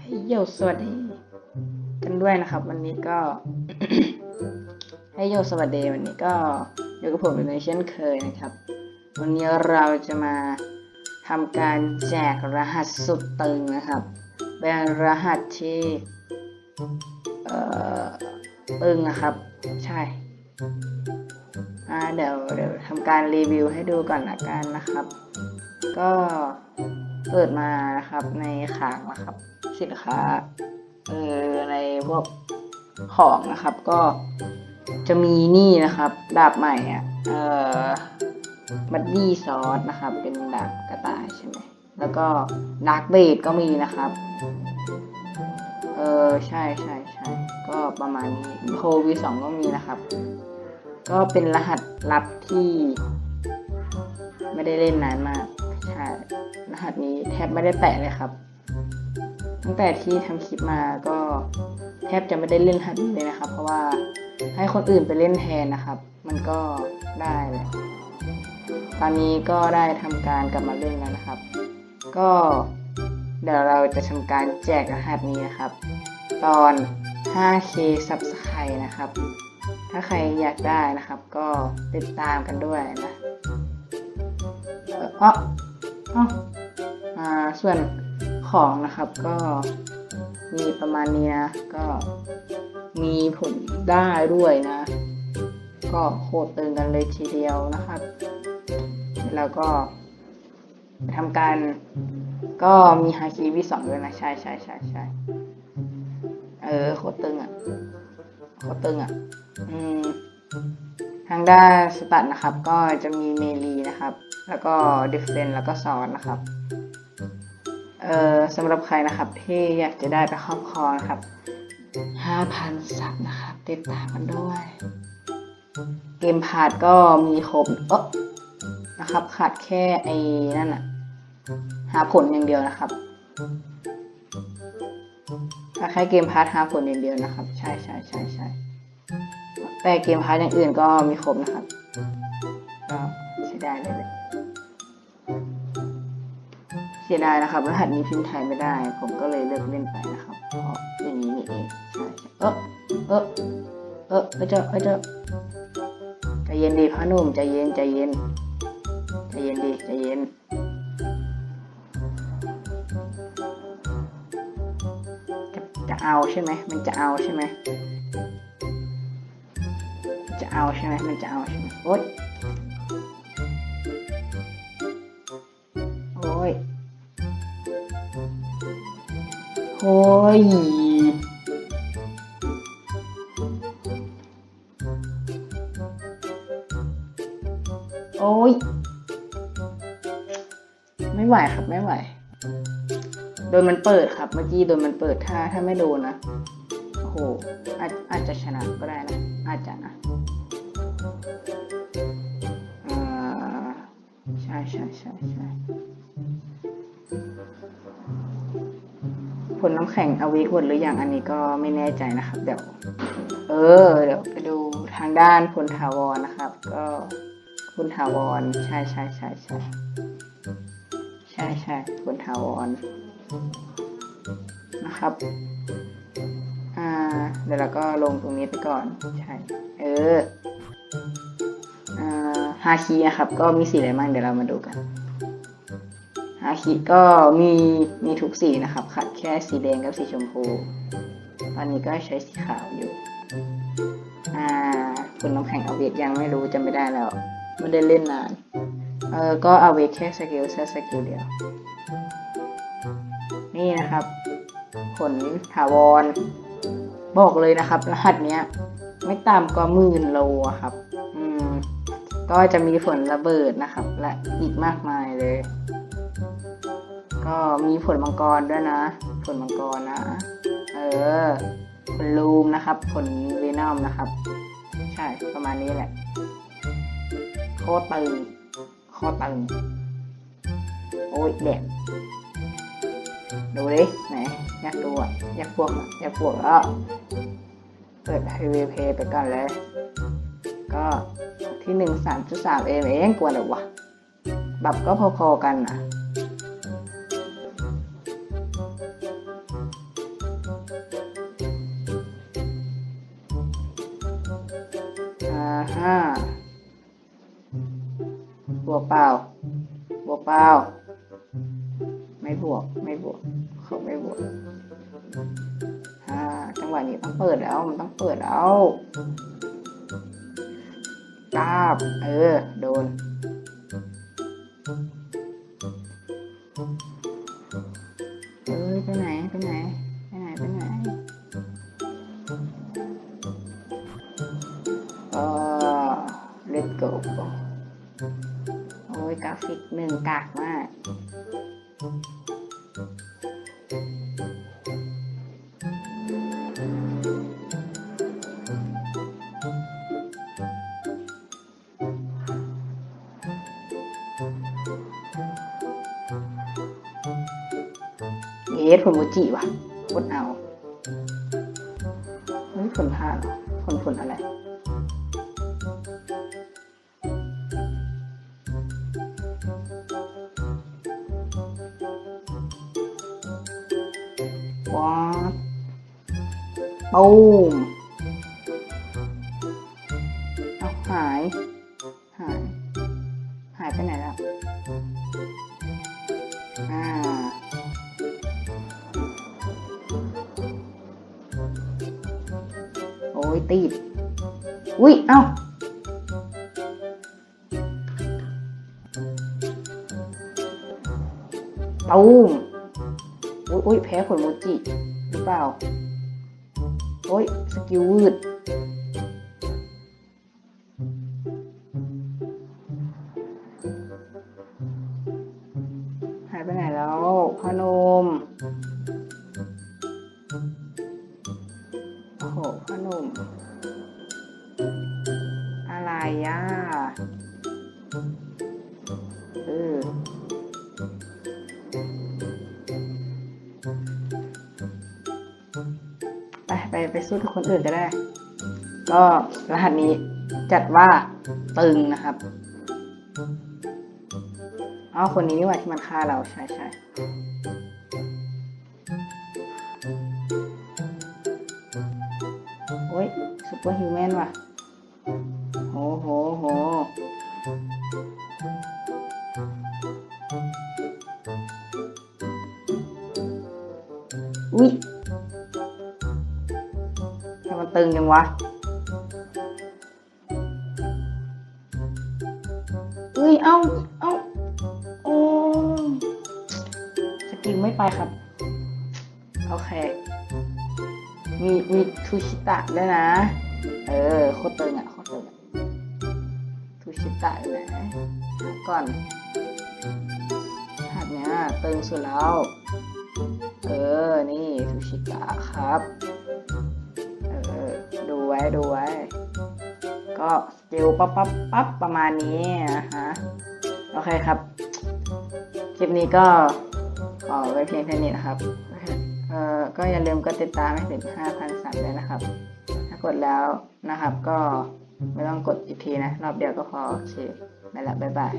ให้โยสวัสดีกันด้วยนะครับ วันนี้ก็ ให้โยสวัสดีวันนี้ก็อยู่กับผมในเช่นเคยนะครับ วันนี้เราจะมาทำการแจกรหัสสุดตึงนะครับเป็นรหัสที่เอ่อตึงนะครับ ใช่อ่าเดี๋ยวเดี๋ยวทำการรีวิวให้ดูก่อนละกันนะครับ ก็ เปิดมานะครับในขางนะครับ สินค้าเออในพวกของนะครับก็จะมีนี่นะครับดาบใหม่อะเออบัดดี้ซอสนะครับ เป็นดาบกระต่ายใช่ไหมแล้วก็ดาร์กเบดก็มีนะครับเออใช่ใช่ใช่ก็ประมาณนี้โฮวีสองก็มีนะครับ ก็เป็นรหัสลับที่ ไม่ได้เล่นนานมาก รหัสนี้แทบไม่ได้แตะเลยครับ ตั้งแต่ที่ทำคลิปมาก็แทบจะไม่ได้เล่นรหัสนี้เลยนะครับ เพราะว่าให้คนอื่นไปเล่นแทนนะครับ มันก็ได้เลยตอนนี้ก็ได้ทำการกลับมาเล่นแล้วนะครับ ก็เดี๋ยวเราจะทำการแจกรหัสนี้นะครับ ตอน 5k subscribe นะครับ ถ้าใครอยากได้นะครับ ก็ติดตามกันด้วยนะ เอออ๋ออ อ่าส่วนของนะครับก็มีประมาณนี้นะก็มีผลได้ด้วยนะ ก็โคตรตึงกันเลยทีเดียวนะครับ แล้วก็ทำการก็มีฮาคิวิสองด้วยนะ ใช่ใช่ใช่ใช่เออโคตรตึงอะโคตรตึงอะอืมทางด้านสตัดนะครับ ก็จะมีเมลีนะครับ แล้วก็ดิฟเฟนแล้วก็ซอนนะครับ เอ่อสำหรับใครนะครับที่อยากจะได้ไปครอบครองนะครับ 5,000ซับนะครับ ติดตามกันด้วย เกมพาดก็มีครบเออนะครับ ขาดแค่ไอ้นั่นอะหาผลอย่างเดียวนะครับถ้าแค่เกมพาร์ทหาผลอย่างเดียวนะครับ ใช่ใช่ใช่ใช่แต่เกมพาร์ทอย่างอื่นก็มีครบนะครับก็ใช้ได้เลยเลยเสียดายนะครับ รหัสนี้พิมพ์ไทยไม่ได้ ผมก็เลยเลิกเล่นไปนะครับเพราะอย่างนี้นี่เองใช่ใช่เออเออเออเอเจ้าเอเจ้าใจเย็นดีพ่อหนุ่มใจเย็นใจเย็นใจเย็นดีใจเย็นจะจะเอาใช่ไหมมันจะเอาใช่ไหมจะเอาใช่ไหมมันจะเอาใช่ไหมโอ๊ย โอ้ยโอ้ย ไม่ไหวครับไม่ไหว โดนมันเปิดครับ เมื่อกี้โดนมันเปิดถ้าถ้าไม่โดนนะ โอ้โหอาจอาจจะชนะก็ได้นะ อาจจะนะอ่าใช่ใช่ใช่ใช่ ผลน้ำแข็งอวิหมดหรืออยังอันนี้ก็ไม่แน่ใจนะครับเดี๋ยวเออเดี๋ยวไปดูทางด้านพลถาวรนะครับ ก็พลถาวรใช่ใช่ใช่ใช่ใช่ใช่พลถาวรนะครับอ่าเดี๋ยวเราก็ลงตรงนี้ไปก่อนใช่เอออ่าฮาคีนะครับ ก็มีสีอะไรบ้างเดี๋ยวเรามาดูกันฮาคีก็มีมีทุกสีนะครับขาด แค่สีแดงกับสีชมพู ตอนนี้ก็ใช้สีขาวอยู่ อ่า คุณน้ำแข็งเอาเวทยังไม่รู้จำไม่ได้แล้ว ไม่ได้เล่นนาน เออ ก็เอาเวทแค่สกิลแค่สกิลเดียว นี่นะครับ ผลถาวร บอกเลยนะครับ รหัสเนี้ย ไม่ต่ำกว่าหมื่นโลครับ อืม ก็จะมีผลระเบิดนะครับ และอีกมากมายเลย ก็มีผลมังกรด้วยนะ ผลมังกรนะ เออผลลูมนะครับ ผลเวนอมนะครับ ใช่ประมาณนี้แหละ โคตรตึงโคตรตึงโอ้ยแดดดูดิไหนอยากดูอะอยากบวกอยากบวกแล้วเปิดไฮเวย์เพย์ไปก่อนเลย ก็ที่หนึ่งสามจุดสามเองเองกลัวเลยวะ บับก็พอๆกันนะ บวกเปล่า บวกเปล่า ไม่บวก ไม่บวก เขาไม่บวก อ่า จังหวะนี้ต้องเปิดแล้ว มันต้องเปิดแล้วกราบ เออ โดน เอสผลโมจิว่ะโคตรเอาเฮ้ยผลพลาดเหรอผลผลอะไรว้าปูมเอาหาย ยติด อุ้ย เอ้า ตูมอุ้ยอุ้ยแพ้ผลโมจิหรือเปล่า โอ้ย สกิลวืดหายไปไหนแล้วพอหน มโอ้โหพ่อหนุ่มอะไรอะเออไปไปไปสู้กับคนอื่นก็ได้ ก็รหัสนี้จัดว่าตึงนะครับอ๋อคนนี้นี่หว่าที่มันฆ่าเราใช่ใช่ เปอร์ฮิวแมนว่ะ โหโหโหอุ้ยทำไมมันตึงจังวะอุ้ย เอ้า เอ้า โอ้ สกิลไม่ไปครับ โอเค มี มีทูชิตะด้วยนะ เออโคตรตึงอะโคตรตึงอะทูชิตะอยู่ไหนหาก่อนหัดเนี้ยตึงสุดแล้ว เออ นี่ทูชิตะครับ เออ ดูไว้ดูไว้ ก็สกิลปั๊บปั๊บปั๊บประมาณนี้นะฮะ โอเคครับ คลิปนี้ก็ขอไว้เพียงแค่นี้นะครับ เออก็อย่าลืมกดติดตามให้ถึง5,000ซับเลยนะครับากดแล้วนะครับ ก็ไม่ต้องกดอีกทีนะ รอบเดียวก็พอโอเคไปละบ๊ายบาย